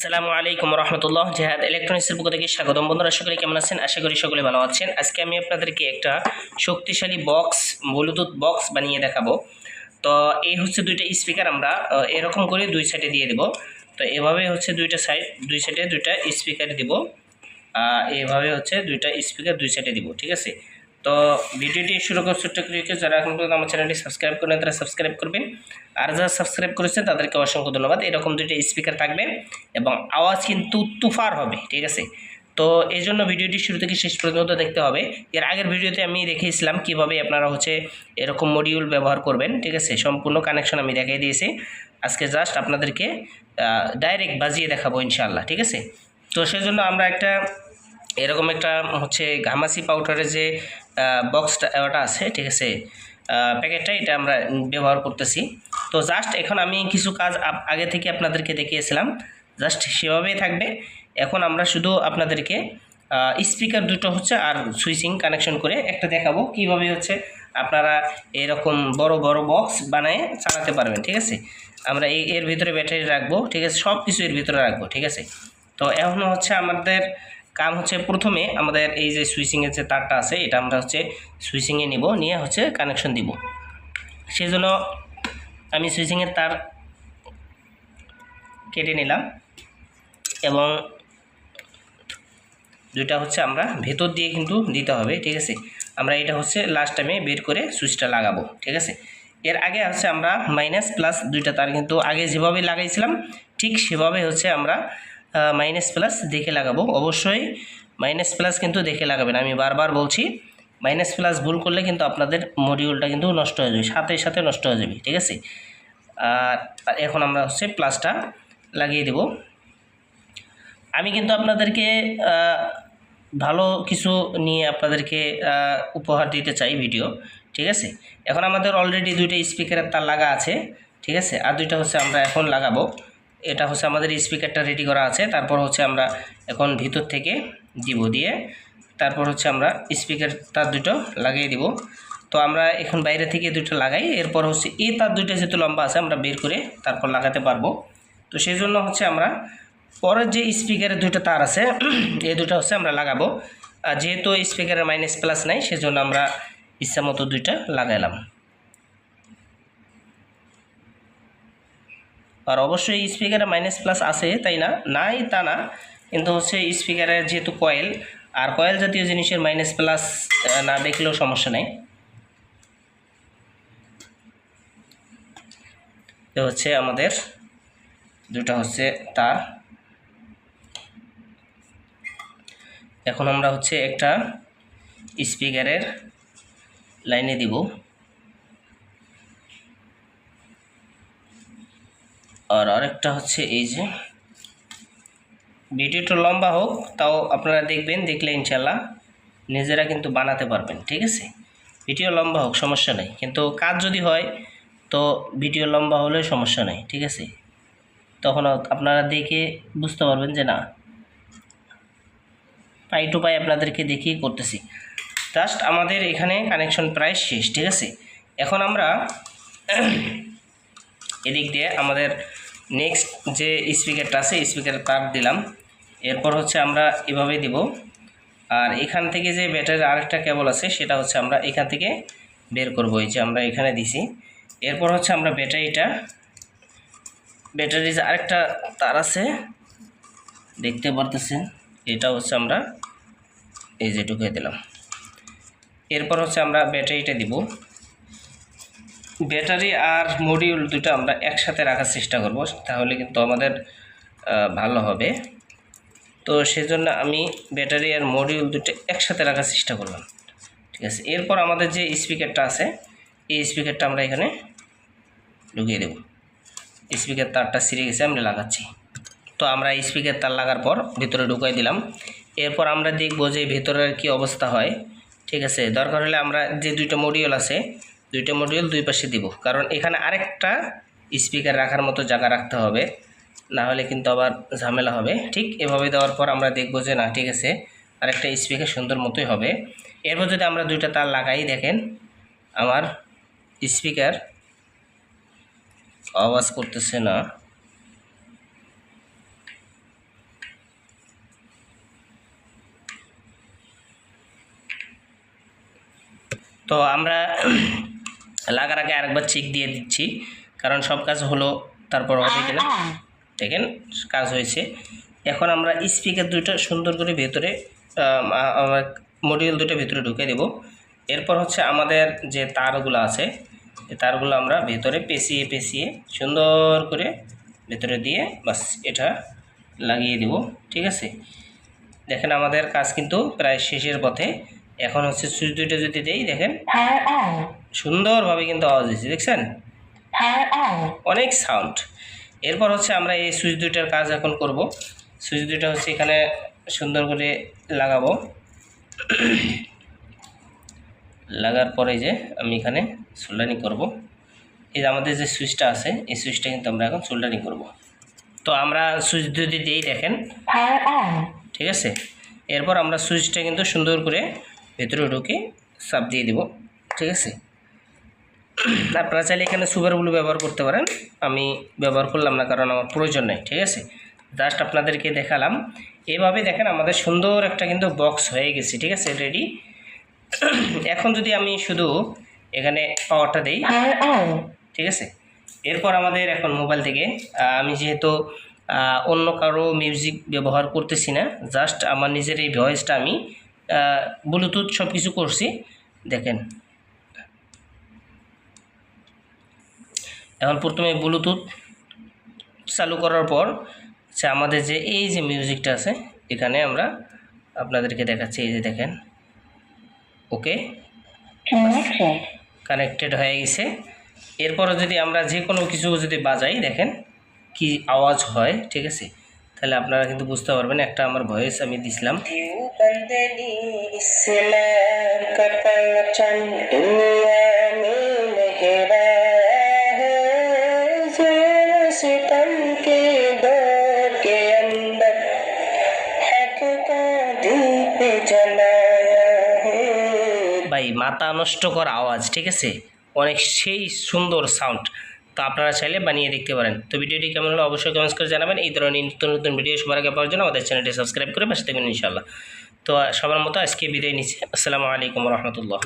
আসসালামু আলাইকুম রহমতুল্লাহ জেহাদ ইলেকট্রনিক্সের পক্ষ থেকে স্বাগতম। বন্ধুরা, সকলে কেমন আছেন? আশা করি সকলে ভালো আছেন। আজকে আমি আপনাদেরকে একটা শক্তিশালী বক্স ব্লুটুথ বক্স বানিয়ে দেখাবো। তো এই হচ্ছে দুইটা স্পিকার আমরা এরকম করে দুই সাইডে দিয়ে দেব। তো এভাবে হচ্ছে দুইটা সাইড দুই সাইডে দুইটা স্পিকার দিব। এভাবে হচ্ছে দুইটা স্পিকার দুই সাইডে দিব, ঠিক আছে? তো ভিডিওটি শুরু করার করে রেখে যারা এখন পর্যন্ত আমার চ্যানেলটি সাবস্ক্রাইব করেন তারা সাবস্ক্রাইব করবেন। আর যারা সাবস্ক্রাইব করেছেন, তাদেরকে অসংখ্য ধন্যবাদ। এরকম দুইটা স্পিকার থাকবে এবং আওয়াজ কিন্তু তুফার হবে, ঠিক আছে? তো এই জন্য ভিডিওটি শুরু থেকে শেষ পর্যন্ত দেখতে হবে। এর আগের ভিডিওতে আমি দেখিয়েছিলাম কীভাবে আপনারা হচ্ছে এরকম মডিউল ব্যবহার করবেন, ঠিক আছে? সম্পূর্ণ কানেকশন আমি দেখিয়ে দিয়েছি। আজকে জাস্ট আপনাদেরকে ডাইরেক্ট বাজিয়ে দেখাবো ইনশাআল্লাহ, ঠিক আছে? তো সেজন্য আমরা একটা এরকম একটা হচ্ছে ঘামাসি পাউডারের যে বক্সটা ওটা আছে, ঠিক আছে? প্যাকেটটা এটা আমরা ব্যবহার করতেছি। তো জাস্ট এখন আমি কিছু কাজ আগে থেকে আপনাদেরকে দেখিয়েছিলাম। জাস্ট সেভাবেই থাকবে। এখন আমরা শুধু আপনাদেরকে স্পিকার দুটো হচ্ছে আর সুইচিং কানেকশন করে একটা দেখাবো। কীভাবে হচ্ছে আপনারা এরকম বড় বড় বক্স বানিয়ে চালাতে পারবেন, ঠিক আছে? আমরা এই, এর ভিতরে ব্যাটারি রাখব, ঠিক আছে? সব কিছু এর ভিতরে রাখব, ঠিক আছে? তো এখন হচ্ছে আমাদের কাম হচ্ছে প্রথমে আমাদের এই যে সুইচিংয়ের যে তারটা আছে, এটা আমরা হচ্ছে সুইচিংয়ে নিব, নিয়ে হচ্ছে কানেকশন দিব। সেজন্য আমি সুইচিংয়ের তার কেটে নিলাম এবং দুইটা হচ্ছে আমরা ভেতর দিয়ে কিন্তু দিতে হবে, ঠিক আছে? আমরা এটা হচ্ছে লাস্ট টাইমে বের করে সুইচটা লাগাবো, ঠিক আছে? এর আগে হচ্ছে আমরা মাইনাস প্লাস দুইটা তার কিন্তু আগে যেভাবে লাগাইছিলাম, ঠিক সেভাবে হচ্ছে আমরা মাইনাস প্লাস দেখে লাগাবো। অবশ্যই মাইনাস প্লাস কিন্তু দেখে লাগাবেন। আমি বারবার বলছি মাইনাস প্লাস ভুল করলে কিন্তু আপনাদের মডিউলটা কিন্তু নষ্ট হয়ে যাবে, সাথে সাথে নষ্ট হয়ে যাবে, ঠিক আছে? আর এখন আমরা হচ্ছে প্লাসটা লাগিয়ে দেবো। আমি কিন্তু আপনাদেরকে ভালো কিছু নিয়ে আপনাদেরকে উপহার দিতে চাই ভিডিও ঠিক আছে? এখন আমাদের অলরেডি দুইটা স্পিকারের তার লাগা আছে, ঠিক আছে? আর দুইটা হচ্ছে আমরা এখন লাগাবো। এটা হচ্ছে আমাদের স্পিকারটা রেডি করা আছে। তারপর হচ্ছে আমরা এখন ভিতর থেকে দিব দিয়ে, তারপর হচ্ছে আমরা স্পিকার তার দুটো লাগিয়ে দিব। তো আমরা এখন বাইরে থেকে দুটো লাগাই, এরপর হচ্ছে এই তার দুইটা যেহেতু লম্বা আছে, আমরা বের করে তারপর লাগাতে পারব। তো সেই জন্য হচ্ছে আমরা পরের যে স্পিকারের দুটো তার আছে এই দুটো হচ্ছে আমরা লাগাবো। আর যেহেতু স্পিকারের মাইনাস প্লাস নাই, সেজন্য আমরা ইচ্ছা মতো দুইটা লাগাইলাম। আর অবশ্যই স্পিকারে মাইনাস প্লাস আছে, তাই না? নাই তা না, কিন্তু হচ্ছে স্পিকারের যেহেতু কয়েল আর কয়েল জাতীয় জিনিসের মাইনাস প্লাস না দেখলেও সমস্যা নেই। হচ্ছে আমাদের, দুটা হচ্ছে তার। এখন আমরা হচ্ছে একটা স্পিকারের লাইনে দিব। আর আরেকটা হচ্ছে এই যে, ভিডিওটা লম্বা হোক, তাও আপনারা দেখবেন, দেখলে ইনশাল্লাহ নিজেরা কিন্তু বানাতে পারবেন, ঠিক আছে? ভিডিও লম্বা হোক, সমস্যা নেই। কিন্তু কাজ যদি হয়, তো ভিডিও লম্বা হলেও সমস্যা নেই, ঠিক আছে? তখন আপনারা দেখে বুঝতে পারবেন যে না, পাই টু পাই আপনাদেরকে দেখিয়ে করতেছি। জাস্ট আমাদের এখানে কানেকশন প্রায় শেষ, ঠিক আছে? এখন আমরা এদিক দিয়ে আমাদের নেক্সট যে স্পিকারটা আছে স্পিকারের তার দিলাম। এরপর হচ্ছে আমরা এভাবে দিব। আর এখান থেকে যে ব্যাটারির আরেকটা কেবল আছে, সেটা হচ্ছে আমরা এখান থেকে বের করব। এই যে আমরা এখানে দিছি। এরপর হচ্ছে আমরা ব্যাটারিটা ব্যাটারির আরেকটা তার আছে, দেখতে পারতেছেন? এটা হচ্ছে আমরা এই যে ঢুকিয়ে দিলাম। এরপর হচ্ছে আমরা ব্যাটারিটা দিব। ব্যাটারি আর মডিউল দুটো আমরা একসাথে রাখার চেষ্টা করব, তাহলে কিন্তু আমাদের ভালো হবে। তো সেজন্য আমি ব্যাটারি আর মডিউল দুটো একসাথে রাখার চেষ্টা করলাম। ঠিক আছে, এরপর আমাদের যে স্পিকারটা আছে, এই স্পিকারটা আমরা এখানে ঢুকিয়ে দেব। স্পিকার তারটা ছিঁড়ে গেছে, আমরা লাগাচ্ছি। তো আমরা স্পিকার তার লাগার পর ভিতরে ঢুকাই দিলাম। এরপর আমরা দেখব যে ভিতরের কি অবস্থা হয়। ঠিক আছে, দরকার হলে আমরা যে দুইটা মডিউল আছে দুইটা মডিউল দুই পাশে দিব। কারণ এখানে আরেকটা স্পিকার রাখার মতো জায়গা রাখতে হবে, না হলে কিন্তু আবার ঝামেলা হবে। ঠিক এভাবে দেওয়ার পর আমরা দেখব যে না, ঠিক আছে, আরেকটা স্পিকার সুন্দর মতোই হবে। এরপর যদি আমরা দুইটা তার লাগাই, দেখেন, আমার স্পিকার আওয়াজ করতেছে না। তো আমরা লাগার আগে আরেকবার চেক দিয়ে দিচ্ছি। কারণ সব কাজ হলো তারপর হবে কিনা দেখেন কাজ হয়েছে। এখন আমরা স্পিকার দুটো সুন্দর করে ভেতরে মডিউল দুটো ভেতরে ঢুকে দেব। এরপর হচ্ছে আমাদের যে তারগুলো আছে তারগুলো আমরা ভেতরে পেঁচিয়ে পেঁচিয়ে সুন্দর করে ভেতরে দিয়ে বাস এটা লাগিয়ে দেব ঠিক আছে? দেখেন আমাদের কাজ কিন্তু প্রায় শেষের পথে। এখন হচ্ছে সুইচ দুইটা যদি দেই দেখেন? on. সুন্দরভাবে কিন্তু আওয়াজ দিচ্ছে দেখছেন? Power on. অনেক সাউন্ড এরপর হচ্ছে আমরা এই সুইচ দুইটার কাজ এখন করব। সুইচ দুইটা হচ্ছে এখানে সুন্দর করে লাগাবো। লাগার পরে যে আমি এখানে সোল্ডারিং করব। এই যে আমাদের যে সুইচটা আছে এই সুইচটা কিন্তু আমরা এখন সোল্ডারিং করব। তো আমরা সুইচ যদি দিই দেখেন। ঠিক আছে? এরপর আমরা সুইচটা কিন্তু সুন্দর করে ভেতরে ঢুকে চাপ দিয়ে দেব। ঠিক আছে? আপনারা চাইলে এখানে সুপারগুলো ব্যবহার করতে পারেন। আমি ব্যবহার করলাম না, কারণ আমার প্রয়োজন নেই, ঠিক আছে? জাস্ট আপনাদেরকে দেখালাম। এভাবে দেখেন আমাদের সুন্দর একটা কিন্তু বক্স হয়ে গেছে, ঠিক আছে রেডি এখন যদি আমি শুধু এখানে পাওয়ারটা দেই, ঠিক আছে? এরপর আমাদের এখন মোবাইল থেকে আমি যেহেতু অন্য কারও মিউজিক ব্যবহার করতেছি না জাস্ট আমার নিজের এই ভয়েসটা আমি ব্লুটুথ সব কিছু করছি। দেখেন এখন প্রথমে ব্লুটুথ চালু করার পর হচ্ছে আমাদের যে এই যে মিউজিকটা আছে এখানে আমরা আপনাদেরকে দেখাচ্ছি এই যে দেখেন। ওকে? কানেক্টেড হয়ে গেছে। এরপরে যদি আমরা যে কোনো কিছু যদি বাজাই দেখেন কি আওয়াজ হয় ঠিক আছে? তাহলে আপনারা কিন্তু বুঝতে পারবেন একটা আমার ভয়েস আমি দিছিলাম। ইসলাম মাথা নষ্ট করা আওয়াজ, ঠিক আছে? অনেক সেই সুন্দর সাউন্ড তো আপনারা চাইলে বানিয়ে দেখতে পারেন। তো ভিডিওটি কেমন হলো অবশ্যই কমেন্টস করে জানাবেন। এই ধরনের নতুন নতুন ভিডিও সবার আগে পাওয়ার জন্য আমাদের চ্যানেলটি সাবস্ক্রাইব করে পাশে থাকবেন ইনশাল্লাহ তো সবার মতো আজকে বিদায় নিচ্ছি। আসসালামু আলাইকুম রহমতুল্লাহ।